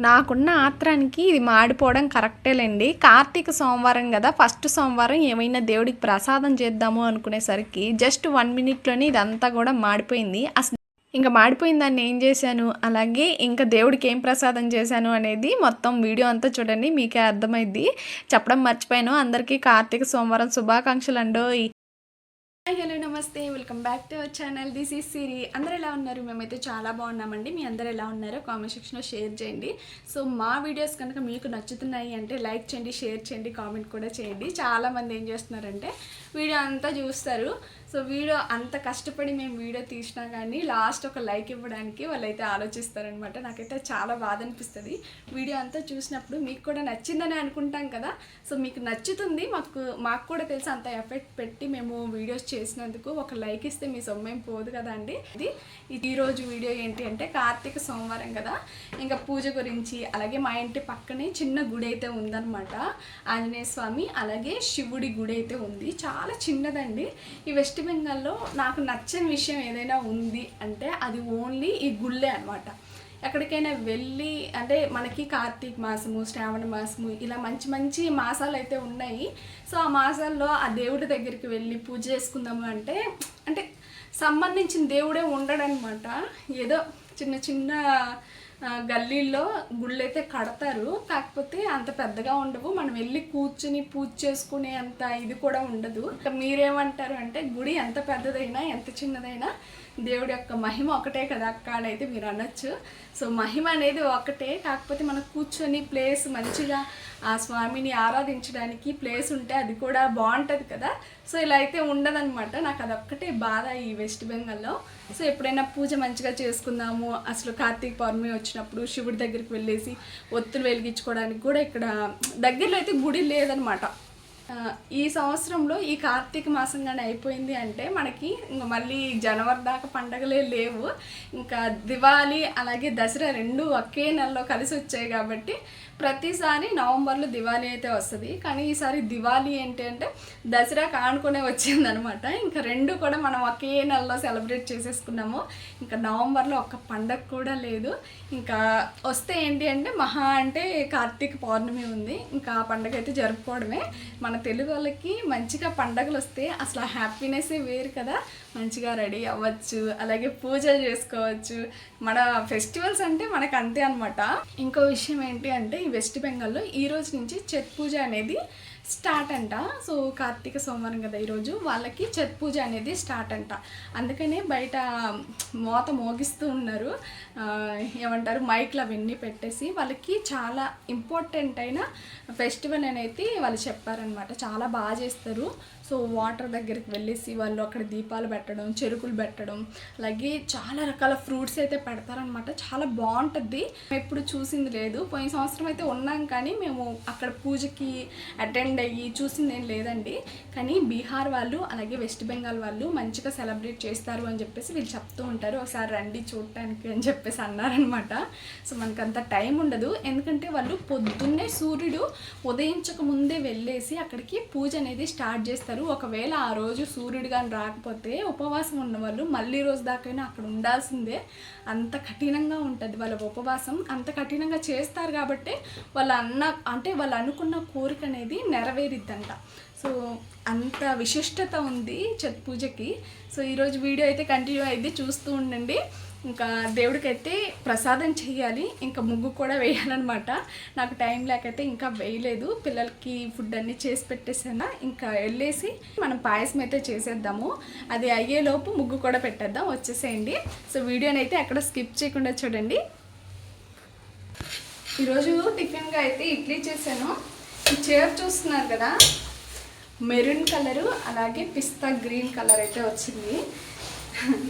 నాకున్న ఆత్రానికి ఇది మాడిపోవడం కరెక్టేలేండి కార్తీక సోమవారం కదా ఫస్ట్ సోమవారం ఏమైనా దేవుడికి ప్రసాదం చేద్దాము అనుకునేసరికి జస్ట్ వన్ మినిట్లోనే ఇదంతా కూడా మాడిపోయింది. అసలు ఇంకా మాడిపోయిన దాన్ని ఏం చేశాను? అలాగే ఇంకా దేవుడికి ఏం ప్రసాదం చేశాను అనేది మొత్తం వీడియో అంతా చూడండి మీకే అర్థమైద్ది. చెప్పడం మర్చిపోయాను. అందరికీ కార్తీక సోమవారం శుభాకాంక్షలు అండోయ్ హాయ్ హలో నమస్తే. Welcome back to our channel this is Siri అందరు ఎలా ఉన్నారు? మేమైతే చాలా బాగున్నామండి. మీ అందరు ఎలా ఉన్నారో కామెంట్ సెక్షన్లో షేర్ చేయండి. సో మా వీడియోస్ కనుక మీకు నచ్చుతున్నాయి అంటే లైక్ చేయండి షేర్ చేయండి కామెంట్ కూడా చేయండి. చాలామంది ఏం చేస్తున్నారంటే వీడియో అంతా చూస్తారు. సో వీడియో అంత కష్టపడి మేము వీడియో తీసినా కానీ లాస్ట్ ఒక లైక్ ఇవ్వడానికి వాళ్ళైతే ఆలోచిస్తారనమాట నాకైతే చాలా బాధ అనిపిస్తుంది. వీడియో అంతా చూసినప్పుడు మీకు కూడా నచ్చిందని అనుకుంటాం కదా. సో మీకు నచ్చుతుంది మాకు మాకు కూడా తెలిసి అంత ఎఫెక్ట్ పెట్టి మేము వీడియోస్ చేసినందుకు. ఒక లైక్ ఇస్తే మీ సొమ్మేం పోదు కదా అండి. ఇది ఇది ఈరోజు వీడియో ఏంటి అంటే కార్తీక సోమవారం కదా. ఇంకా పూజ గురించి అలాగే మా ఇంటి పక్కనే చిన్న గుడి అయితే ఉందన్నమాట. ఆంజనేయ స్వామి అలాగే శివుడి గుడి అయితే ఉంది. చాలా చిన్నదండి. ఈ వెస్ట్ బెంగాల్లో నాకు నచ్చని విషయం ఏదైనా ఉంది అంటే అది ఓన్లీ ఈ గుళ్ళే అనమాట ఎక్కడికైనా వెళ్ళి అంటే మనకి కార్తీక మాసము శ్రావణ మాసము ఇలా మంచి మంచి మాసాలు అయితే ఉన్నాయి. సో ఆ మాసాల్లో ఆ దేవుడి దగ్గరికి వెళ్ళి పూజ చేసుకుందాము అంటే అంటే సంబంధించిన దేవుడే ఉండడనమాట ఏదో చిన్న చిన్న గల్లీల్లో గుళ్ళు అయితే కడతారు. కాకపోతే అంత పెద్దగా ఉండవు. మనం వెళ్ళి కూర్చుని పూజ చేసుకునే అంత ఇది కూడా ఉండదు. ఇంకా మీరేమంటారు అంటే గుడి ఎంత పెద్దదైనా ఎంత చిన్నదైనా దేవుడి యొక్క మహిమ ఒకటే కదా అక్క అని అయితే మీరు అనొచ్చు. సో మహిమ అనేది ఒకటే కాకపోతే మనం కూర్చొని ప్లేస్ మంచిగా ఆ స్వామిని ఆరాధించడానికి ప్లేస్ ఉంటే అది కూడా బాగుంటుంది కదా. సో ఇలా అయితే ఉండదనమాట నాకు అదొక్కటే బాధ ఈ వెస్ట్ బెంగాల్లో సో ఎప్పుడైనా పూజ మంచిగా చేసుకుందాము. అసలు కార్తీక పౌర్ణమి వచ్చినప్పుడు శివుడి దగ్గరికి వెళ్ళేసి ఒత్తులు వెలిగించుకోవడానికి కూడా ఇక్కడ దగ్గరలో అయితే గుడి లేదనమాట ఈ సంవత్సరంలో ఈ కార్తీక మాసం కానీ అయిపోయింది అంటే మనకి ఇంకా మళ్ళీ జనవరి దాకా పండగలే లేవు. ఇంకా దివాళీ అలాగే దసరా రెండు ఒకే నెలలో కలిసి వచ్చాయి కాబట్టి ప్రతిసారి నవంబర్లో దివాళీ అయితే వస్తుంది. కానీ ఈసారి దివాళీ ఏంటి అంటే దసరా కానుకునే వచ్చిందనమాట. ఇంకా రెండు కూడా మనం ఒకే నెలలో సెలబ్రేట్ చేసేసుకున్నాము. ఇంకా నవంబర్లో ఒక్క పండగ కూడా లేదు. ఇంకా వస్తే ఏంటి అంటే మహా అంటే కార్తీక పౌర్ణమి ఉంది. ఇంకా ఆ పండగ అయితే జరుపుకోవడమే. మన తెలుగు వాళ్ళకి మంచిగా పండగలు వస్తే అసలు హ్యాపీనెస్ వేరు కదా. మంచిగా రెడీ అవ్వచ్చు అలాగే పూజలు చేసుకోవచ్చు. మన ఫెస్టివల్స్ అంటే మనకు అంతే అనమాట ఇంకో విషయం ఏంటి అంటే ఈ వెస్ట్ బెంగాల్లో ఈ రోజు నుంచి చెత్ పూజ అనేది స్టార్ట్ అంట. సో కార్తీక సోమవారం కదా ఈరోజు వాళ్ళకి చెత్ పూజ అనేది స్టార్ట్ అంట. అందుకనే బయట మోత మోగిస్తూ ఉన్నారు. ఏమంటారు మైక్లు అవన్నీ పెట్టేసి వాళ్ళకి చాలా ఇంపార్టెంట్ అయిన ఫెస్టివల్ అనేది వాళ్ళు చెప్పారనమాట చాలా బాగా చేస్తారు. సో వాటర్ దగ్గరికి వెళ్ళేసి వాళ్ళు అక్కడ దీపాలు పెట్టడం చెరుకులు పెట్టడం అలాగే చాలా రకాల ఫ్రూట్స్ అయితే పెడతారనమాట చాలా బాగుంటుంది. ఎప్పుడు చూసింది లేదు. పోయిన సంవత్సరం అయితే ఉన్నాం కానీ మేము అక్కడ పూజకి అటెండ్ అయ్యి చూసింది ఏం లేదండి. కానీ బీహార్ వాళ్ళు అలాగే వెస్ట్ బెంగాల్ వాళ్ళు మంచిగా సెలబ్రేట్ చేస్తారు అని చెప్పేసి వీళ్ళు చెప్తూ ఉంటారు. ఒకసారి రండి చూడటానికి అని చెప్పేసి అన్నారనమాట సో మనకు అంత టైం ఉండదు. ఎందుకంటే వాళ్ళు పొద్దున్నే సూర్యుడు ఉదయించక ముందే వెళ్ళేసి అక్కడికి పూజ అనేది స్టార్ట్ చేస్తారు. ఒకవేళ ఆ రోజు సూర్యుడు కానీ రాకపోతే ఉపవాసం ఉన్న వాళ్ళు మళ్ళీ రోజు దాకైనా అక్కడ ఉండాల్సిందే. అంత కఠినంగా ఉంటుంది వాళ్ళ ఉపవాసం. అంత కఠినంగా చేస్తారు కాబట్టి వాళ్ళు అన్న అంటే వాళ్ళు అనుకున్న కోరిక అనేది నెరవేరిద్దంట. సో అంత విశిష్టత ఉంది ఛత్ పూజకి. సో ఈరోజు వీడియో అయితే కంటిన్యూ అయితే చూస్తూ ఉండండి. ఇంకా దేవుడికైతే ప్రసాదం చేయాలి ఇంకా ముగ్గు కూడా వేయాలన్నమాట. నాకు టైం లేకైతే ఇంకా వేయలేదు. పిల్లలకి ఫుడ్ అన్నీ చేసి పెట్టేసాను ఇంకా వెళ్ళేసి మనం పాయసం అయితే చేసేద్దాము. అది అయ్యేలోపు ముగ్గు కూడా పెట్టేద్దాం వచ్చేసేయండి. సో వీడియోని అయితే ఎక్కడ స్కిప్ చేయకుండా చూడండి. ఈరోజు టిఫిన్గా అయితే ఇడ్లీ చేశాను. ఈ చీర చూస్తున్నారు కదా మెరూన్ కలరు అలాగే పిస్తా గ్రీన్ కలర్ అయితే వచ్చింది.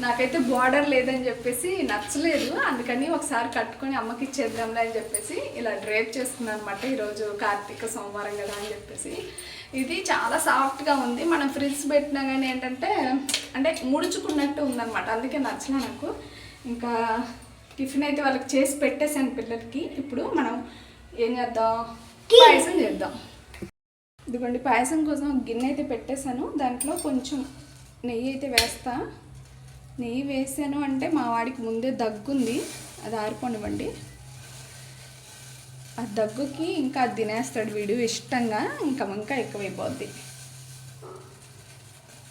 నాకైతే బార్డర్ లేదని చెప్పేసి నచ్చలేదు. అందుకని ఒకసారి కట్టుకొని అమ్మకి ఇచ్చేద్దాంలే అని చెప్పేసి ఇలా డ్రేప్ చేసుకున్నాను అనమాట ఈరోజు కార్తీక సోమవారం కదా అని చెప్పేసి. ఇది చాలా సాఫ్ట్గా ఉంది. మనం ఫ్రిడ్జ్ పెట్టినా కానీ ఏంటంటే అంటే ముడుచుకున్నట్టు ఉందన్నమాట. అందుకే నచ్చలే నాకు. ఇంకా టిఫిన్ అయితే వాళ్ళకి చేసి పెట్టేశాను పిల్లలకి. ఇప్పుడు మనం ఏం చేద్దాం? పాయసం చేద్దాం. ఇదిగోండి పాయసం కోసం గిన్నె అయితే పెట్టేశాను. దాంట్లో కొంచెం నెయ్యి అయితే వేస్తా. నెయ్యి వేసాను అంటే మా వాడికి ముందే దగ్గుంది. అది ఆరిపోనివ్వండి. ఆ దగ్గుకి ఇంకా అది తినేస్తాడు వీడు ఇష్టంగా. ఇంకా ఇంకా ఎక్కువైపోద్ది.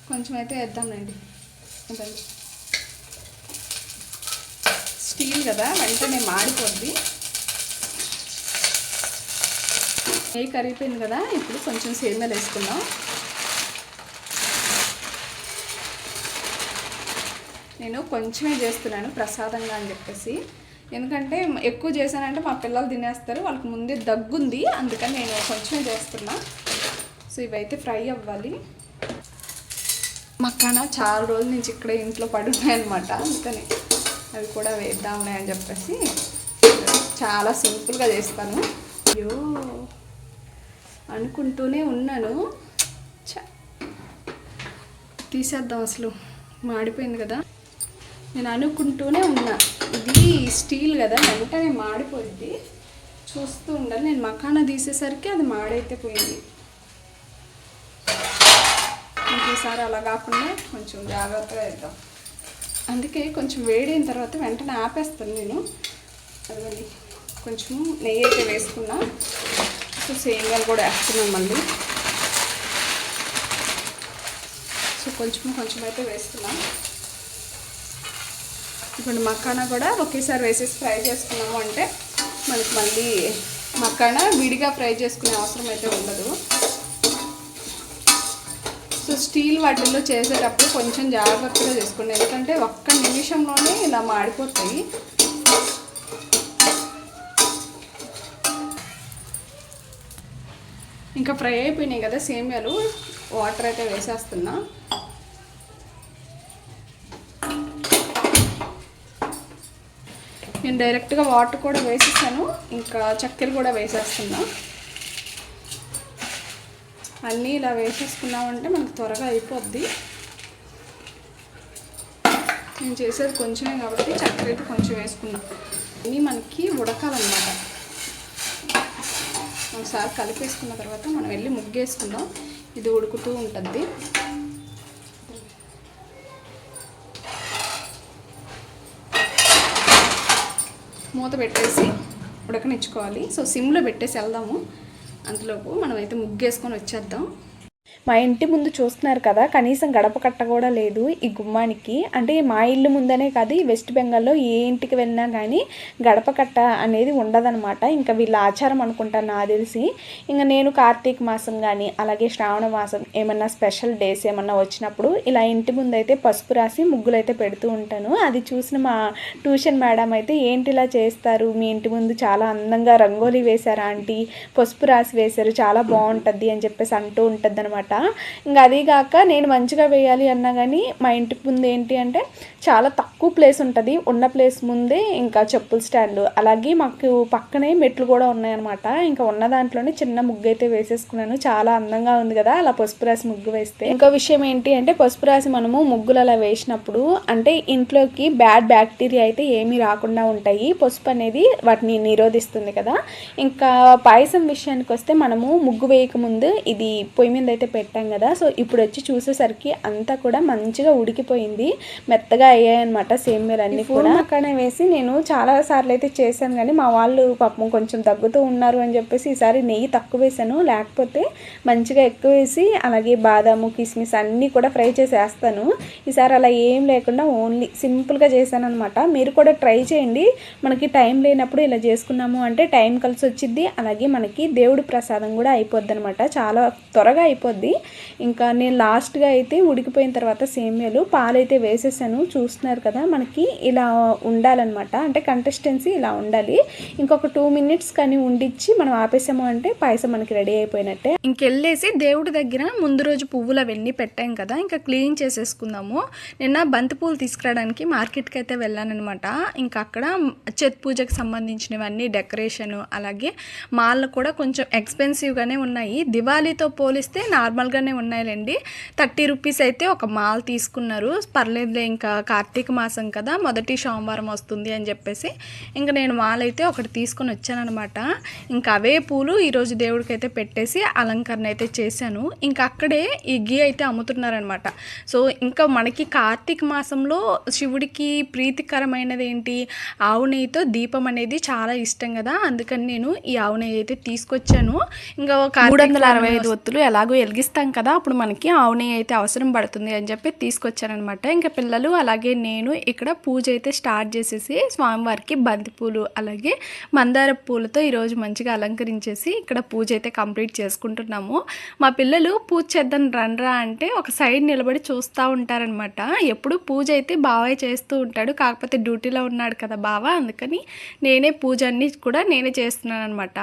కొంచెం అయితే వేద్దాంలేండి. స్టీల్ కదా వెంటనే మాడిపోద్ది. నెయ్యి కరిగిపోయింది కదా ఇప్పుడు కొంచెం సేమ్యాలు వేసుకుందాం. నేను కొంచెమే చేస్తున్నాను ప్రసాదంగా అని చెప్పేసి. ఎందుకంటే ఎక్కువ చేశానంటే మా పిల్లలు తినేస్తారు వాళ్ళకి ముందే దగ్గుంది అందుకని నేను కొంచెమే చేస్తున్నా. సో ఇవైతే ఫ్రై అవ్వాలి. మక్కాన చాలా రోజుల నుంచి ఇక్కడే ఇంట్లో పడున్నాయన్నమాట అందుకని అవి కూడా వేద్దాంలే అని చెప్పేసి చాలా సింపుల్గా చేస్తాను. అయ్యో అనుకుంటూనే ఉన్నాను. తీసేద్దాం అసలు మాడిపోయింది కదా. నేను అనుకుంటూనే ఉన్నా. ఇది స్టీల్ కదా వెంటనే మాడిపోయింది. చూస్తూ ఉండాలి. నేను మకాన తీసేసరికి అది మాడైతే పోయింది. ఇంకోసారి అలా కాకుండా కొంచెం జాగ్రత్తగా వేద్దాం. అందుకే కొంచెం వేడైన తర్వాత వెంటనే ఆపేస్తాను నేను. అది కొంచెం నెయ్యి అయితే వేసుకున్నా. సో సేమియాలు కూడా వేస్తున్నాం మళ్ళీ. సో కొంచెం కొంచెం అయితే వేస్తున్నాను ఇప్పుడు మక్కాన కూడా ఒకేసారి వేసేసి ఫ్రై చేసుకున్నాము అంటే మనకి మళ్ళీ మక్కాన విడిగా ఫ్రై చేసుకునే అవసరం అయితే ఉండదు. సో స్టీల్ వాటిల్లో చేసేటప్పుడు కొంచెం జాగ్రత్తగా చేసుకోండి ఎందుకంటే ఒక్క నిమిషంలోనే ఇలా మాడిపోతాయి. ఇంకా ఫ్రై అయిపోయినాయి కదా సేమియాలు వాటర్ అయితే వేసేస్తున్నా. నేను డైరెక్ట్గా వాటర్ కూడా వేసేసాను. ఇంకా చక్కెర కూడా వేసేస్తున్నా. అన్నీ ఇలా వేసేసుకున్నామంటే మనకు త్వరగా అయిపోద్ది. నేను చేసేది కొంచెమే కాబట్టి చక్కెర అయితే కొంచెం వేసుకున్నాను ఇవి మనకి ఉడకాలన్నమాట. ఒకసారి కలిపేసుకున్న తర్వాత మనం వెళ్ళి ముగ్గేసుకుందాం. ఇది ఉడుకుతూ ఉంటుంది మూత పెట్టేసి ఉడకనిచ్చుకోవాలి. సో సిమ్లో పెట్టేసి వెళ్దాము. అంతలోపు మనమైతే ముగ్గేసుకొని వచ్చేద్దాం. మా ఇంటి ముందు చూస్తున్నారు కదా కనీసం గడప కట్ట కూడా లేదు ఈ గుమ్మానికి. అంటే మా ఇల్లు ముందనే కాదు ఈ వెస్ట్ బెంగాల్లో ఏ ఇంటికి వెళ్ళినా కానీ గడప కట్ట అనేది ఉండదన్నమాట. ఇంకా వీళ్ళ ఆచారం అనుకుంటా నాకు తెలిసి. ఇంకా నేను కార్తీక మాసం కానీ అలాగే శ్రావణ మాసం ఏమన్నా స్పెషల్ డేస్ ఏమన్నా వచ్చినప్పుడు ఇలా ఇంటి ముందు అయితే పసుపు రాసి ముగ్గులు అయితే పెడుతూ ఉంటాను. అది చూసిన మా ట్యూషన్ మేడం అయితే ఏంటి ఇలా చేస్తారు? మీ ఇంటి ముందు చాలా అందంగా రంగోలీ వేశారా ఆంటీ? పసుపు రాసి వేశారు చాలా బాగుంటుంది అని చెప్పేసి అంటూ ఉంటుంది అనమాట ఇంకా అదీగాక నేను మంచిగా వేయాలి అన్నా కానీ మా ఇంటి ముందు ఏంటి అంటే చాలా తక్కువ ప్లేస్ ఉంటుంది. ఉన్న ప్లేస్ ముందే ఇంకా చెప్పుల స్టాండ్ అలాగే మాకు పక్కనే మెట్లు కూడా ఉన్నాయన్నమాట. ఇంకా ఉన్న దాంట్లోనే చిన్న ముగ్గు అయితే వేసేసుకున్నాను. చాలా అందంగా ఉంది కదా అలా పసుపు రాసి ముగ్గు వేస్తే. ఇంకో విషయం ఏంటి అంటే పసుపు రాసి మనము ముగ్గులు అలా వేసినప్పుడు అంటే ఇంట్లోకి బ్యాడ్ బ్యాక్టీరియా అయితే ఏమీ రాకుండా ఉంటాయి. పసుపు అనేది వాటిని నిరోధిస్తుంది కదా. ఇంకా పాయసం విషయానికి వస్తే మనము ముగ్గు వేయక ముందు ఇది పొయ్యి మీద అయితే పెట్టాం కదా. సో ఇప్పుడు వచ్చి చూసేసరికి అంతా కూడా మంచిగా ఉడికిపోయింది. మెత్తగా అయ్యాయన్నమాట సేమియాలు అన్ని కూడా. అక్కడనే వేసి నేను చాలా సార్లు అయితే చేశాను కానీ మా వాళ్ళు పాపం కొంచెం తగ్గుతూ ఉన్నారు అని చెప్పేసి ఈసారి నెయ్యి తక్కువ వేసాను లేకపోతే మంచిగా ఎక్కువ వేసి అలాగే బాదాము కిస్మిస్ అన్నీ కూడా ఫ్రై చేసి వేస్తాను ఈసారి అలా ఏం లేకుండా ఓన్లీ సింపుల్గా చేశాను అనమాట మీరు కూడా ట్రై చేయండి. మనకి టైం లేనప్పుడు ఇలా చేసుకున్నాము అంటే టైం కలిసి వచ్చింది అలాగే మనకి దేవుడి ప్రసాదం కూడా అయిపోద్ది అనమాట చాలా త్వరగా అయిపోద్ది. ఇంకా నేను లాస్ట్గా అయితే ఉడికిపోయిన తర్వాత సేమియాలు పాలైతే వేసేసాను. చూస్తున్నారు కదా మనకి ఇలా ఉండాలన్నమాట. అంటే కంటెస్టెన్సీ ఇలా ఉండాలి. ఇంకొక టూ మినిట్స్ కానీ ఉండిచ్చి మనం ఆపేసాము అంటే పాయసం మనకి రెడీ అయిపోయినట్టే. ఇంకెళ్ళేసి దేవుడి దగ్గర ముందు రోజు పువ్వులు అవన్నీ పెట్టాం కదా ఇంకా క్లీన్ చేసేసుకుందాము. నిన్న బంతి పువ్వులు తీసుకురావడానికి మార్కెట్కి అయితే వెళ్ళానమాట ఇంకా అక్కడ చెత్ పూజకి సంబంధించినవన్నీ డెకరేషన్ అలాగే మాల్లో కూడా కొంచెం ఎక్స్పెన్సివ్గానే ఉన్నాయి. దివాళీతో పోలిస్తే నార్మల్గానే ఉన్నాయిలేండి. థర్టీ రూపీస్ అయితే ఒక మాల్ తీసుకున్నారు. పర్లేదులే ఇంకా కార్తీక మాసం కదా మొదటి సోమవారం వస్తుంది అని చెప్పేసి ఇంకా నేను మాల్ ఒకటి తీసుకొని వచ్చానమాట ఇంకా అవే పూలు ఈరోజు దేవుడికి అయితే పెట్టేసి అలంకరణ అయితే చేశాను. ఇంకా అక్కడే ఈ గీ అయితే అమ్ముతున్నారనమాట సో ఇంకా మనకి కార్తీక మాసంలో శివుడికి ప్రీతికరమైనది ఏంటి? ఆవు నెయ్యితో దీపం అనేది చాలా ఇష్టం కదా అందుకని నేను ఈ ఆవు నెయ్యి అయితే తీసుకొచ్చాను. ఇంకా ఒక మూడు వందల అరవై ఐదు ఒత్తులు ఎలాగో వెలిగిస్తాం కదా అప్పుడు మనకి ఆవు నెయ్యి అయితే అవసరం పడుతుంది అని చెప్పి తీసుకొచ్చానమాట ఇంకా పిల్లలు అలాగే అలాగే నేను ఇక్కడ పూజ అయితే స్టార్ట్ చేసేసి స్వామివారికి బంతిపూలు అలాగే మందార పూలతో ఈరోజు మంచిగా అలంకరించేసి ఇక్కడ పూజ అయితే కంప్లీట్ చేసుకుంటున్నాము. మా పిల్లలు పూజ చేద్దాం రండ్రా అంటే ఒక సైడ్ నిలబడి చూస్తూ ఉంటారనమాట ఎప్పుడు పూజ అయితే బావే చేస్తూ ఉంటాడు కాకపోతే డ్యూటీలో ఉన్నాడు కదా బావ అందుకని నేనే పూజ అన్నీ కూడా నేనే చేస్తున్నాను అనమాట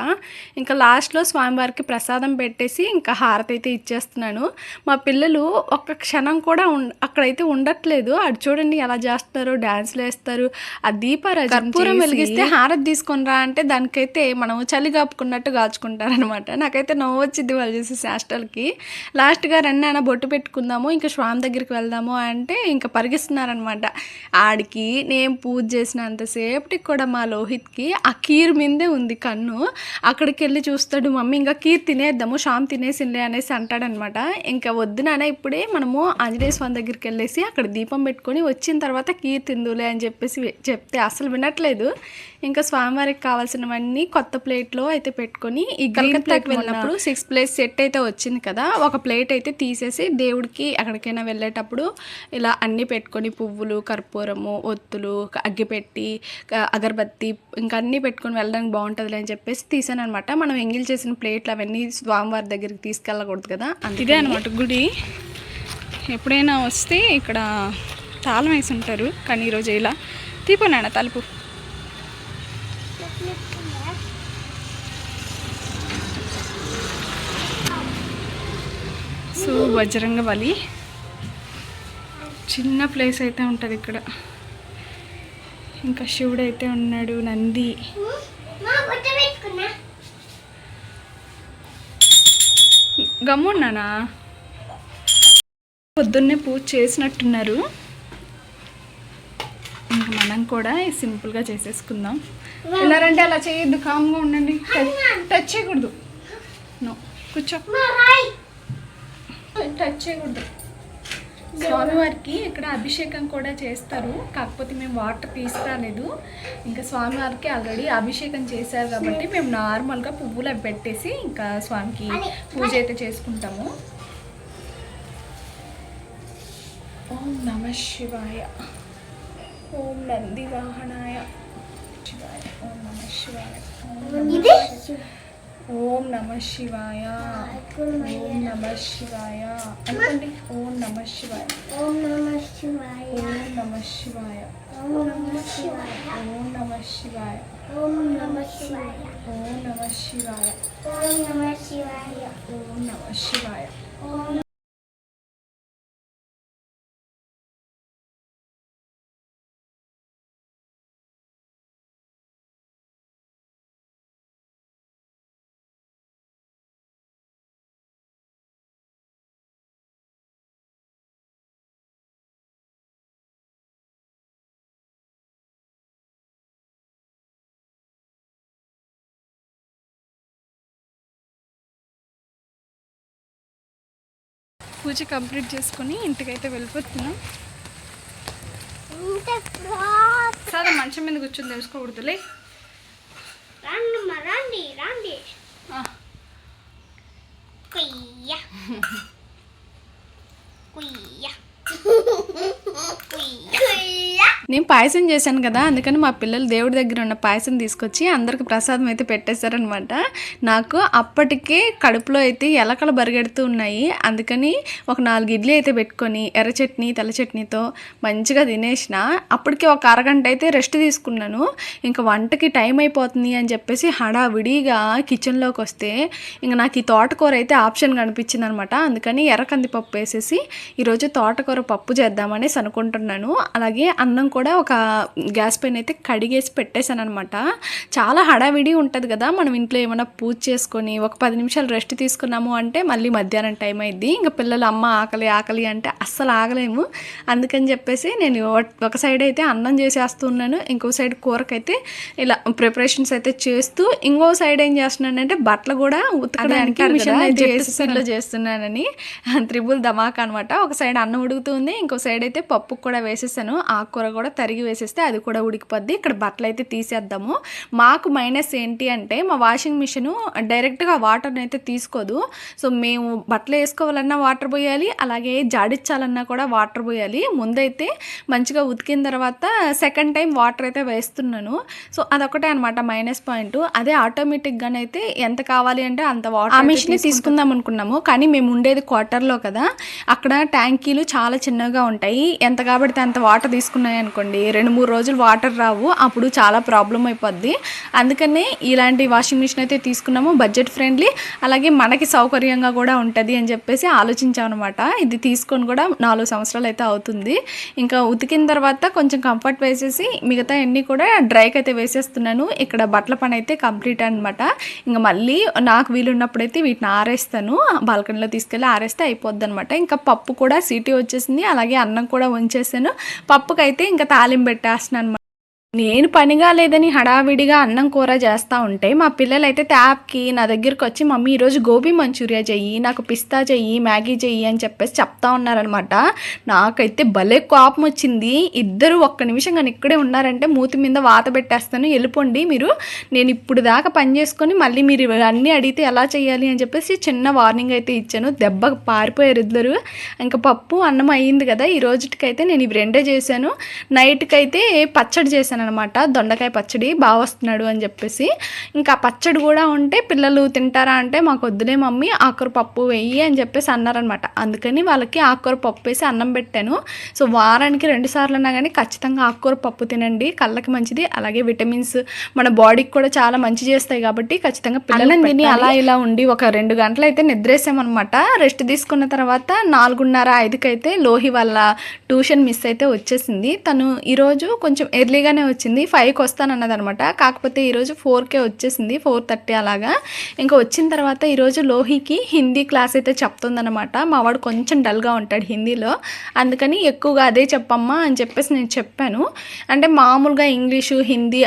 ఇంకా లాస్ట్లో స్వామివారికి ప్రసాదం పెట్టేసి ఇంకా హారతి అయితే ఇచ్చేస్తున్నాను. మా పిల్లలు ఒక్క క్షణం కూడా ఉం- అక్కడైతే ఉండట్లేదు. అటు చూడండి ఎలా చేస్తారు డ్యాన్స్లు వేస్తారు ఆ దీపారాజు కర్పూరం వెలిగిస్తే హారతి తీసుకొని రా అంటే దానికైతే మనం చలి కాపుకున్నట్టు కాచుకుంటారనమాట నాకైతే నవ్వు వచ్చింది వాళ్ళు చేసే శాస్త్రాలకి లాస్ట్గా రండి నాన్న బొట్టు పెట్టుకుందాము ఇంకా స్వామి దగ్గరికి వెళ్దాము అంటే ఇంకా పరిగిస్తున్నారనమాట ఆడికి నేను పూజ చేసినంతసేపటికి కూడా మా లోహిత్కి ఆ కీర్ మీదే ఉంది కన్ను. అక్కడికి వెళ్ళి చూస్తాడు మమ్మీ ఇంకా కీర్ తినేద్దాము షామ్ తినేసిండే అనేసి అంటాడనమాట ఇంకా వద్దు నాన్న ఇప్పుడే మనము ఆంజనేయ స్వామి దగ్గరికి వెళ్ళేసి అక్కడ దీపం పెట్టుకొని వచ్చిన తర్వాత కీర్ తిందులే అని చెప్పేసి చెప్తే అసలు వినట్లేదు. ఇంకా స్వామివారికి కావాల్సినవన్నీ కొత్త ప్లేట్లో అయితే పెట్టుకొని ఈ కలకత్తాకి వెళ్ళినప్పుడు సిక్స్ ప్లేస్ సెట్ అయితే వచ్చింది కదా. ఒక ప్లేట్ అయితే తీసేసి దేవుడికి ఎక్కడికైనా వెళ్ళేటప్పుడు ఇలా అన్నీ పెట్టుకొని పువ్వులు కర్పూరము ఒత్తులు అగ్గిపెట్టి అగరబత్తి ఇంకా అన్నీ పెట్టుకొని వెళ్ళడానికి బాగుంటుంది అని చెప్పేసి తీసాను అనమాట మనం ఎంగిల్ చేసిన ప్లేట్లు అవన్నీ స్వామివారి దగ్గరికి తీసుకెళ్ళకూడదు కదా. ఇదే అనమాట గుడి. ఎప్పుడైనా వస్తే ఇక్కడ తాళం వేసి ఉంటారు. కానీ ఈరోజు ఇలా తీపోనాడ తలుపు. సో వజ్రంగ బలి చిన్న ప్లేస్ అయితే ఉంటుంది ఇక్కడ. ఇంకా శివుడు అయితే ఉన్నాడు నంది. గమ్మున్నానా? పొద్దున్నే పూజ చేసినట్టున్నారు. ఇంకా మనం కూడా సింపుల్గా చేసేసుకుందాం. వెళ్ళారంటే అలా చేయొద్దు కామ్గా ఉండండి. టచ్- టచ్ చేయకూడదు. నో కూర్చో. టచ్ చేయకూడదు. స్వామివారికి ఇక్కడ అభిషేకం కూడా చేస్తారు. కాకపోతే మేము వాటర్ తీసుకురాలేదు ఇంకా స్వామివారికి ఆల్రెడీ అభిషేకం చేశారు కాబట్టి మేము నార్మల్గా పువ్వులు అవి పెట్టేసి ఇంకా స్వామికి పూజ అయితే చేసుకుంటాము. ఓం నమ శివాయ. ఓం నంది వాహనాయ శివాయ ఓం నమ శివాయ ఓం నమ శివాయ. ఓం నమ శివాయ అనుకోండి ఓం నమ శివాయ ఓం నమ శివాయ ఓం నమ శివాయ ఓం నమ శివాయ ఓం నమ శివాయ ఓం నమ శివాయ ఓం నమ శివాయ ఓం నమ శివాయ ఓం నమ శివాయ పూజ కంప్లీట్ చేసుకొని ఇంటికైతే వెళ్ళిపోతున్నాం. సాదా మంచం మీద కూర్చొని తెలుసుకోకూడదులే రండి అమ్మ, రండి రండి ఆ, కుయ్య కుయ్య కుయ్య కుయ్య నేను పాయసం చేశాను కదా అందుకని మా పిల్లలు దేవుడి దగ్గర ఉన్న పాయసం తీసుకొచ్చి అందరికి ప్రసాదం అయితే పెట్టేశారనమాట నాకు అప్పటికే కడుపులో అయితే ఎలకలు బరిగెడుతూ ఉన్నాయి. అందుకని ఒక నాలుగు ఇడ్లీ అయితే పెట్టుకొని ఎర్ర చట్నీ తెల్ల చట్నీతో మంచిగా తినేసిన. అప్పటికే ఒక అరగంట అయితే రెస్ట్ తీసుకున్నాను. ఇంకా వంటకి టైం అయిపోతుంది అని చెప్పేసి హడావిడిగా కిచెన్లోకి వస్తే ఇంకా నాకు ఈ తోటకూర అయితే ఆప్షన్ కనిపించింది అనమాట అందుకని ఎర్ర కందిపప్పు వేసేసి ఈరోజు తోటకూర పప్పు చేద్దామనేసి అనుకుంటున్నాను. అలాగే అన్నం కూడా ఒక గ్యాస్ పైన అయితే కడిగేసి పెట్టేశాను అనమాట చాలా హడావిడి ఉంటుంది కదా మనం ఇంట్లో ఏమైనా పూజ చేసుకొని ఒక పది నిమిషాలు రెస్ట్ తీసుకున్నాము అంటే మళ్ళీ మధ్యాహ్నం టైం అయింది ఇంకా పిల్లలు అమ్మ ఆకలి ఆకలి అంటే అస్సలు ఆగలేము. అందుకని చెప్పేసి నేను ఒక సైడ్ అయితే అన్నం చేసేస్తున్నాను ఇంకో సైడ్ కూరకైతే ఇలా ప్రిపరేషన్స్ అయితే చేస్తూ ఇంకో సైడ్ ఏం చేస్తున్నానంటే బట్టలు కూడా ఉతకడానికి మిషన్లో చేస్తున్నానని. త్రిబుల్ ధమాకా అనమాట ఒక సైడ్ అన్నం ఉడుకుతుంది ఇంకో సైడ్ అయితే పప్పు కూడా వేసేసాను. ఆకుకూర కూడా తరిగి వేసేస్తే అది కూడా ఉడికిపోద్ది. ఇక్కడ బట్టలు అయితే తీసేద్దాము. మాకు మైనస్ ఏంటి అంటే మా వాషింగ్ మిషన్ డైరెక్ట్గా వాటర్ని అయితే తీసుకోదు. సో మేము బట్టలు వేసుకోవాలన్నా వాటర్ పోయాలి అలాగే జాడించాలన్నా కూడా వాటర్ పోయాలి. ముందైతే మంచిగా ఉతికిన తర్వాత సెకండ్ టైం వాటర్ అయితే వేస్తున్నాను. సో అదొకటే అనమాట మైనస్ పాయింట్. అదే ఆటోమేటిక్గానైతే ఎంత కావాలి అంటే అంత వాటర్ ఆ మిషన్ తీసుకుందాం అనుకున్నాము. కానీ మేము ఉండేది క్వార్టర్లో కదా. అక్కడ ట్యాంకీలు చాలా చిన్నగా ఉంటాయి. ఎంత కాబట్టి అంత వాటర్ తీసుకున్నాయి అనుకోండి రెండు మూడు రోజులు వాటర్ రావు అప్పుడు చాలా ప్రాబ్లం అయిపోద్ది. అందుకనే ఇలాంటి వాషింగ్ మిషన్ అయితే తీసుకున్నాము బడ్జెట్ ఫ్రెండ్లీ. అలాగే మనకి సౌకర్యంగా కూడా ఉంటుంది అని చెప్పేసి ఆలోచించాం అనమాట ఇది తీసుకొని కూడా నాలుగు సంవత్సరాలు అయితే అవుతుంది. ఇంకా ఉతికిన తర్వాత కొంచెం కంఫర్ట్ వేసేసి మిగతా అన్నీ కూడా డ్రైకి అయితే వేసేస్తున్నాను. ఇక్కడ బట్టల పని అయితే కంప్లీట్ అనమాట ఇంకా మళ్ళీ నాకు వీలున్నప్పుడైతే వీటిని ఆరేస్తాను. బాల్కనీలో తీసుకెళ్ళి ఆరేస్తే అయిపోద్ది అనమాట ఇంకా పప్పు కూడా సీటీ వచ్చేసింది అలాగే అన్నం కూడా ఉంచేసాను పప్పుకైతే ఇంకా తాలింపు పెట్టేస్తున్నాను అనమాట నేను పనిగా లేదని హడావిడిగా అన్నం కూర చేస్తూ ఉంటే మా పిల్లలైతే ట్యాప్కి నా దగ్గరికి వచ్చి మమ్మీ ఈరోజు గోబీ మంచూరియా చెయ్యి నాకు పిస్తా చెయ్యి మ్యాగీ చెయ్యి అని చెప్పేసి చెప్తా ఉన్నారనమాట నాకైతే భలే కోపం వచ్చింది ఇద్దరు ఒక్క నిమిషం కానీ ఇక్కడే ఉన్నారంటే మూతి మీద వాత పెట్టేస్తాను వెళ్ళిపోండి మీరు నేను ఇప్పుడు దాకా పని చేసుకొని మళ్ళీ మీరు అన్నీ అడిగితే ఎలా చేయాలి అని చెప్పేసి చిన్న వార్నింగ్ అయితే ఇచ్చాను. దెబ్బ పారిపోయారు ఇద్దరు. ఇంకా పప్పు అన్నం అయ్యింది కదా ఈ రోజుకైతే నేను ఇవి రెండే చేశాను. నైట్కి అయితే పచ్చడి చేశాను అనమాట దొండకాయ పచ్చడి బాగా వస్తున్నాడు అని చెప్పేసి. ఇంకా పచ్చడి కూడా ఉంటే పిల్లలు తింటారా అంటే మాకు వద్దులే మమ్మీ ఆకుర పప్పు వెయ్యి అని చెప్పేసి అన్నారనమాట అందుకని వాళ్ళకి ఆకుకూర పప్పు వేసి అన్నం పెట్టాను. సో వారానికి రెండు సార్లు అన్నా కానీ ఖచ్చితంగా ఆకుకూర పప్పు తినండి. కళ్ళకి మంచిది. అలాగే విటమిన్స్ మన బాడీకి కూడా చాలా మంచి చేస్తాయి కాబట్టి ఖచ్చితంగా పిల్లలని తిని అలా ఇలా ఉండి ఒక రెండు గంటలు అయితే నిద్రేసామన్నమాట. రెస్ట్ తీసుకున్న తర్వాత నాలుగున్నర ఐదుకైతే లోహి వాళ్ళ ట్యూషన్ మిస్ అయితే వచ్చేసింది. తను ఈరోజు కొంచెం ఎర్లీగానే వచ్చింది. ఫైవ్కి వస్తానన్నది అనమాట కాకపోతే ఈరోజు ఫోర్కే వచ్చేసింది. ఫోర్ థర్టీ అలాగా. ఇంకా వచ్చిన తర్వాత ఈరోజు లోహికి హిందీ క్లాస్ అయితే చెప్తుందనమాట మా వాడు కొంచెం డల్గా ఉంటాడు హిందీలో. అందుకని ఎక్కువగా అదే చెప్పమ్మా అని చెప్పేసి నేను చెప్పాను. అంటే మామూలుగా English Hindi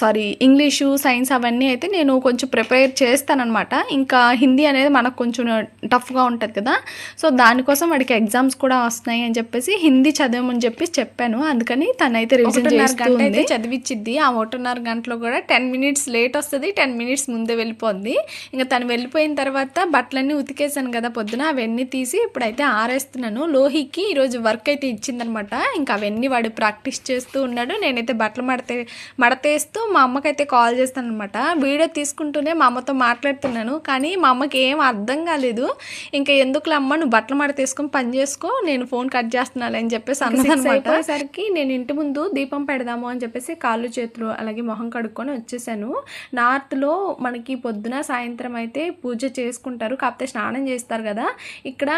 sorry English science అవన్నీ అయితే నేను కొంచెం ప్రిపేర్ చేస్తానన్నమాట. ఇంకా హిందీ అనేది మనకు కొంచెం టఫ్గా ఉంటుంది కదా. సో దానికోసం వాడికి ఎగ్జామ్స్ కూడా వస్తున్నాయి అని చెప్పేసి హిందీ చదవమని చెప్పి చెప్పాను. అందుకని తనైతే రివిజన్ చేస్తూ ఉంది. చదివిచ్చిద్ది. ఆ ఒకటిన్నర గంటలో కూడా టెన్ మినిట్స్ లేట్ వస్తుంది టెన్ మినిట్స్ ముందే వెళ్ళిపోద్ది. ఇంకా తను వెళ్ళిపోయిన తర్వాత బట్టలన్నీ ఉతికేసాను కదా పొద్దున అవన్నీ తీసి ఇప్పుడైతే ఆరేస్తున్నాను. లోహికి ఈరోజు వర్క్ అయితే ఇచ్చిందనమాట. ఇంకా అవన్నీ వాడు ప్రాక్టీస్ చేస్తూ ఉన్నాడు. నేనైతే బట్టలు మడతే మడతేస్తూ మా అమ్మకైతే కాల్ చేస్తాను అనమాట వీడియో తీసుకుంటూనే మా అమ్మతో మాట్లాడుతున్నాను. కానీ మా అమ్మకి ఏం అర్థం కాలేదు. ఇంకా ఎందుకులే అమ్మ నువ్వు బట్టలు మడతేసుకొని పని చేసుకో నేను ఫోన్ కట్ చేస్తున్నాను అని చెప్పేసి అన్నదనమాట. సరికి నేను ఇంటి ముందు దీపం పెడదాము అని చెప్పేసి కాళ్ళు చేతులు అలాగే మొహం కడుక్కొని వచ్చేసాను. నార్త్లో మనకి పొద్దున సాయంత్రం అయితే పూజ చేసుకుంటారు. కాకపోతే స్నానం చేస్తారు కదా. ఇక్కడ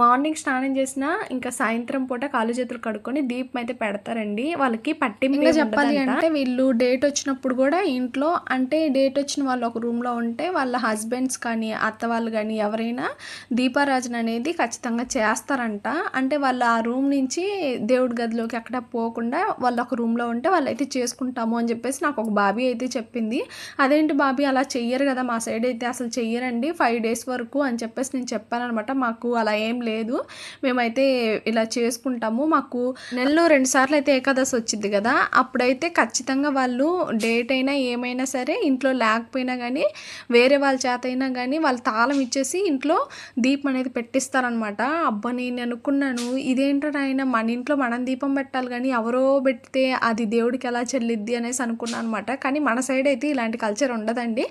మార్నింగ్ స్నానం చేసిన ఇంకా సాయంత్రం పూట కాళ్ళు చేతులు కడుక్కొని దీపం అయితే పెడతారండి. వాళ్ళకి పట్టింపుగా చెప్పాలి అంటే వీళ్ళు డేట్ వచ్చినప్పుడు కూడా ఇంట్లో అంటే డేట్ వచ్చిన వాళ్ళు ఒక రూమ్లో ఉంటే వాళ్ళ హస్బెండ్స్ కానీ అత్త వాళ్ళు కానీ ఎవరైనా దీపారాజన అనేది ఖచ్చితంగా చేస్తారంట. అంటే వాళ్ళు ఆ రూమ్ నుంచి దేవుడి గదిలోకి అక్కడ పోకుండా వాళ్ళు ఒక రూమ్లో ఉంటే వాళ్ళు అయితే చేసుకుంటాము అని చెప్పేసి నాకు ఒక బాబీ అయితే చెప్పింది. అదేంటి బాబీ అలా చెయ్యరు కదా మా సైడ్ అయితే అసలు చెయ్యరండి ఫైవ్ డేస్ వరకు అని చెప్పేసి నేను చెప్పాను అనమాట మాకు అలా ఏం లేదు. మేమైతే ఇలా చేసుకుంటాము. మాకు నెలలో రెండు సార్లు అయితే ఏకాదశి వచ్చింది కదా అప్పుడైతే ఖచ్చితంగా వాళ్ళు డేట్ అయినా ఏమైనా సరే ఇంట్లో లేకపోయినా కానీ వేరే వాళ్ళ చేత అయినా కానీ వాళ్ళు తాళం ఇచ్చేసి ఇంట్లో దీపం అనేది పెట్టిస్తారనమాట అబ్బా నేను అనుకున్నాను ఇదేంటో ఆయన మన ఇంట్లో మనం దీపం పెట్టాలి కానీ ఎవరో పెడితే అది దేవుడికి ఎలా చెల్లిద్ది అనేసి అనుకున్నాను అనమాట కానీ మన సైడ్ అయితే ఇలాంటి కల్చర్ ఉండదండి.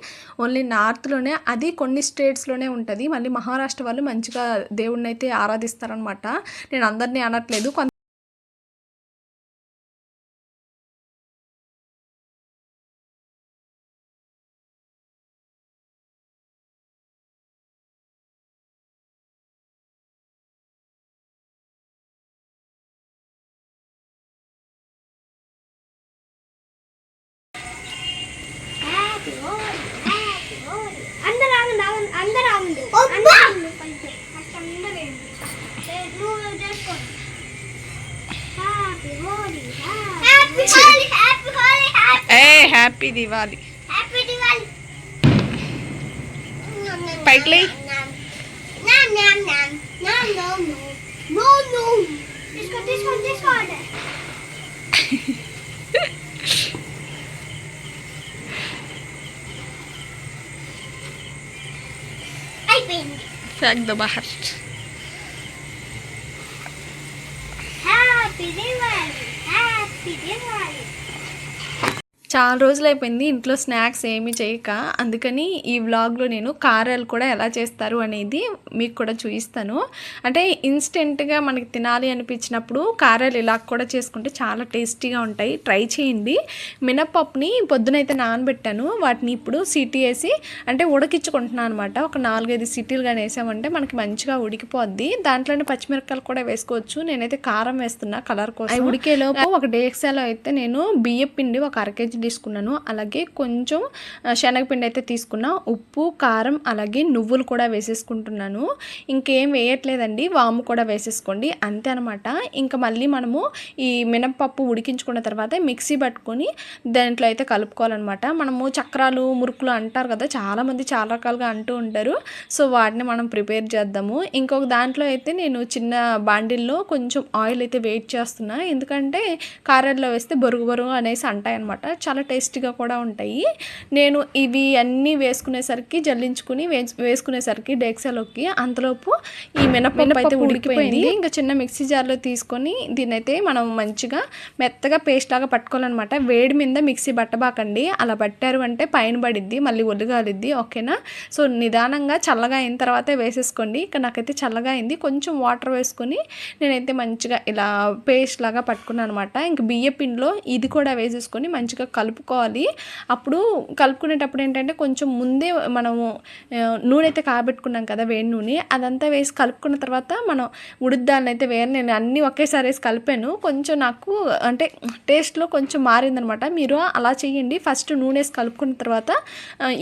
ఓన్లీ నార్త్లోనే అది కొన్ని స్టేట్స్లోనే ఉంటుంది. మళ్ళీ మహారాష్ట్ర వాళ్ళు మంచిగా దేవుడిని అయితే ఆరాధిస్తారనమాట. నేను అందరినీ అనట్లేదు. కొంత హ్యాపీ దివాలి హ్యాపీ దివాళీ పైకి లేయ్. నామ్ నామ్ చాలా రోజులు అయిపోయింది ఇంట్లో స్నాక్స్ ఏమీ చేయక. అందుకని ఈ వ్లాగ్లో నేను కారాలు కూడా ఎలా చేస్తారు అనేది మీకు కూడా చూపిస్తాను. అంటే ఇన్స్టెంట్గా మనకి తినాలి అనిపించినప్పుడు కారాలు ఇలా కూడా చేసుకుంటే చాలా టేస్టీగా ఉంటాయి. ట్రై చేయండి. మినప్పప్పుని పొద్దునైతే నానబెట్టాను. వాటిని ఇప్పుడు సిటీ వేసి అంటే ఉడకించుకుంటున్నాను అనమాట. ఒక నాలుగైదు సిటీలు కానీ వేసామంటే మనకి మంచిగా ఉడికిపోద్ది. దాంట్లోనే పచ్చిమిరపకాయలు కూడా వేసుకోవచ్చు. నేనైతే కారం వేస్తున్నా కలర్ కోసం. ఉడికేలోపు ఒక డేక్సాలో అయితే నేను బియ్యం పిండి ఒక అర కేజీ తీసుకున్నాను. అలాగే కొంచెం శనగపిండి అయితే తీసుకున్నా. ఉప్పు కారం అలాగే నువ్వులు కూడా వేసేసుకుంటున్నాను. ఇంకేం వేయట్లేదండి. వాము కూడా వేసేసుకోండి. అంతే అనమాట ఇంకా మళ్ళీ మనము ఈ మినపప్పు ఉడికించుకున్న తర్వాత మిక్సీ పట్టుకొని దాంట్లో అయితే కలుపుకోవాలన్నమాట. మనము చక్రాలు మురుకులు అంటారు కదా చాలామంది చాలా రకాలుగా అంటూ ఉంటారు. సో వాటిని మనం ప్రిపేర్ చేద్దాము. ఇంకొక దాంట్లో అయితే నేను చిన్న బాండిల్లో కొంచెం ఆయిల్ అయితే వెయిట్ చేస్తున్నా. ఎందుకంటే కారాల్లో వేస్తే బొరుగు బొరుగు అనేసి అంటాయి అనమాట చాలా టేస్టీగా కూడా ఉంటాయి. నేను ఇవి అన్నీ వేసుకునేసరికి జల్లించుకుని వేస్ వేసుకునేసరికి డెక్సాలోకి అంతలోపు ఈ మినపప్పు అయితే ఉడికిపోయింది. ఇంకా చిన్న మిక్సీ జార్లో తీసుకొని దీన్ని అయితే మనం మంచిగా మెత్తగా పేస్ట్ లాగా పట్టుకోవాలన్నమాట. వేడి మీద మిక్సీ పట్టబాకండి అలా పట్టారు అంటే పైన పడిద్ది మళ్ళీ ఒళ్ళుగాలిద్ది ఓకేనా? సో నిదానంగా చల్లగా అయిన తర్వాతే వేసేసుకోండి. ఇక నాకైతే చల్లగా అయింది. కొంచెం వాటర్ వేసుకొని నేనైతే మంచిగా ఇలా పేస్ట్ లాగా పట్టుకున్నాను అనమాట ఇంక బియ్య పిండిలో ఇది కూడా వేసేసుకొని మంచిగా కలుపుకోవాలి. అప్పుడు కలుపుకునేటప్పుడు ఏంటంటే కొంచెం ముందే మనము నూనె అయితే కాబెట్టుకున్నాం కదా వేడి నూనె అదంతా వేసి కలుపుకున్న తర్వాత మనం ఉడిద్దాన్ని అయితే వేరే నేను అన్నీ ఒకేసారి వేసి కలిపాను. కొంచెం నాకు అంటే టేస్ట్లో కొంచెం మారిందనమాట. మీరు అలా చేయండి. ఫస్ట్ నూనె వేసి కలుపుకున్న తర్వాత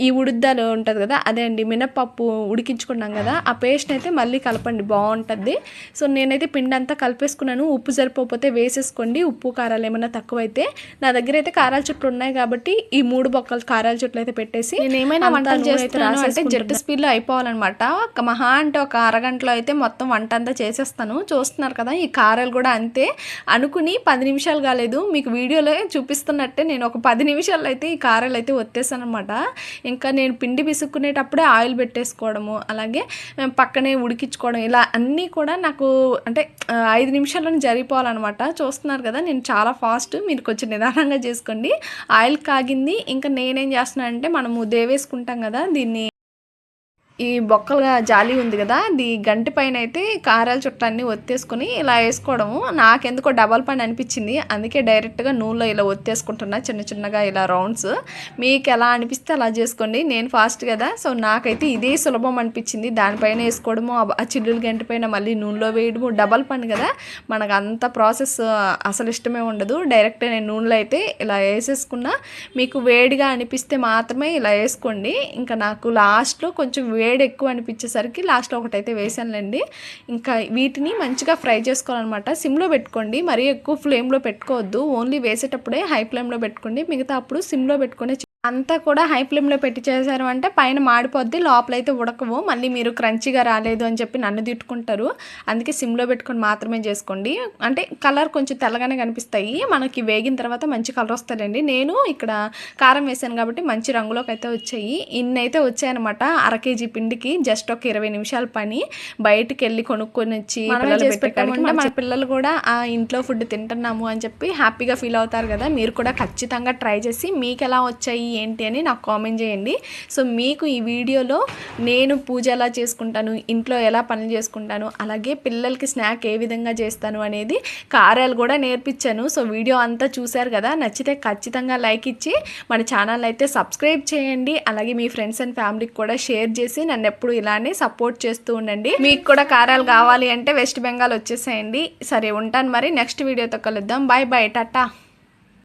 ఈ ఉడిద్దాలు ఉంటుంది కదా అదే అండి మినప్పప్పు ఉడికించుకున్నాం కదా ఆ పేస్ట్ అయితే మళ్ళీ కలపండి బాగుంటుంది. సో నేనైతే పిండి అంతా కలిపేసుకున్నాను. ఉప్పు సరిపోతే వేసేసుకోండి. ఉప్పు కారాలు ఏమైనా తక్కువైతే నా దగ్గర అయితే కారాల చుట్లు ఉన్నాయి కాబట్టి ఈ మూడు బొక్కలు కారాల చుట్లు అయితే పెట్టేసి నేను ఏమైనా వంటలు చేస్తున్నాను అంటే జెట్ స్పీడ్లో అయిపోవాలన్నమాట. ఒక మహా అంటే ఒక అరగంటలో అయితే మొత్తం వంట అంతా చేసేస్తాను. చూస్తున్నారు కదా ఈ కారాలు కూడా అంతే. అనుకుని పది నిమిషాలు కాలేదు. మీకు వీడియోలో చూపిస్తున్నట్టే నేను ఒక పది నిమిషాల్లో అయితే ఈ కారాలు అయితే వచ్చేసాను అనమాట ఇంకా నేను పిండి పిసుక్కునేటప్పుడే ఆయిల్ పెట్టేసుకోవడము అలాగే పక్కనే ఉడికించుకోవడం ఇలా అన్నీ కూడా నాకు అంటే ఐదు నిమిషాల్లోనే జరిగిపోవాలన్నమాట. చూస్తున్నారు కదా నేను చాలా ఫాస్ట్ మీరు కొంచెం నిదానంగా చేసుకోండి. ఆయిల్ కాగింది. ఇంకా నేనేం చేస్తున్నాను అంటే మనము దేవేసుకుంటాం కదా దీన్ని ఈ బొక్కలుగా జాలి ఉంది కదా అది గంటి పైన అయితే కారాల చుట్టాన్ని ఒత్తేసుకొని ఇలా వేసుకోవడము. నాకెందుకో డబల్ పని అనిపించింది. అందుకే డైరెక్ట్గా నూనెలో ఇలా ఒత్తేసుకుంటున్నా చిన్న చిన్నగా ఇలా రౌండ్స్. మీకు ఎలా అనిపిస్తే అలా చేసుకోండి. నేను ఫాస్ట్ కదా సో నాకైతే ఇదే సులభం అనిపించింది. దానిపైన వేసుకోవడము ఆ- చిల్లులు గంటి పైన మళ్ళీ నూనెలో వేయడము డబల్ పని కదా. మనకు అంత ప్రాసెస్ అసలు ఇష్టమే ఉండదు. డైరెక్ట్ నేను నూనెలో అయితే ఇలా వేసేసుకున్నా. మీకు వేడిగా అనిపిస్తే మాత్రమే ఇలా వేసుకోండి. ఇంకా నాకు లాస్ట్లో కొంచెం వేడి ఎక్కువ అనిపించేసరికి లాస్ట్లో ఒకటైతే వేసానులేండి. ఇంకా వీటిని మంచిగా ఫ్రై చేసుకోవాలన్నమాట. సిమ్లో పెట్టుకోండి. మరీ ఎక్కువ ఫ్లేమ్లో పెట్టుకోవద్దు. ఓన్లీ వేసేటప్పుడే హై ఫ్లేమ్లో పెట్టుకోండి. మిగతా అప్పుడు సిమ్లో పెట్టుకొని అంతా కూడా హై ఫ్లేమ్లో పెట్టి చేశారు అంటే పైన మాడిపోద్ది లోపలైతే ఉడకవు. మళ్ళీ మీరు క్రంచీగా రాలేదు అని చెప్పి నన్ను తిట్టుకుంటారు. అందుకే సిమ్లో పెట్టుకొని మాత్రమే చేసుకోండి. అంటే కలర్ కొంచెం తెల్లగానే కనిపిస్తాయి. మనకి వేగిన తర్వాత మంచి కలర్ వస్తాయండి నేను ఇక్కడ కారం వేసాను కాబట్టి మంచి రంగులోకి అయితే వచ్చాయి. ఇన్ని అయితే వచ్చాయన్నమాట అర కేజీ పిండికి. జస్ట్ ఒక ఇరవై నిమిషాల పని. బయటికి వెళ్ళి కొనుక్కొని వచ్చి పిల్లలు పెట్టేకాడికి మన పిల్లలు కూడా ఆ ఇంట్లో ఫుడ్ తింటున్నాము అని చెప్పి హ్యాపీగా ఫీల్ అవుతారు కదా. మీరు కూడా ఖచ్చితంగా ట్రై చేసి మీకు ఎలా వచ్చాయి ఏంటి అని నాకు కామెంట్ చేయండి. సో మీకు ఈ వీడియోలో నేను పూజ ఎలా చేసుకుంటాను ఇంట్లో ఎలా పనులు చేసుకుంటాను అలాగే పిల్లలకి స్నాక్ ఏ విధంగా చేస్తాను అనేది కార్యాలు కూడా నేర్పించాను. సో వీడియో అంతా చూశారు కదా నచ్చితే ఖచ్చితంగా లైక్ ఇచ్చి మన ఛానల్ అయితే సబ్స్క్రైబ్ చేయండి. అలాగే మీ ఫ్రెండ్స్ అండ్ ఫ్యామిలీకి కూడా షేర్ చేసి నన్ను ఎప్పుడు ఇలానే సపోర్ట్ చేస్తూ ఉండండి. మీకు కూడా కారాలు కావాలి అంటే వెస్ట్ బెంగాల్ వచ్చేసేయండి. సరే ఉంటాను మరి. నెక్స్ట్ వీడియోతో కలుద్దాం. Bye bye tata.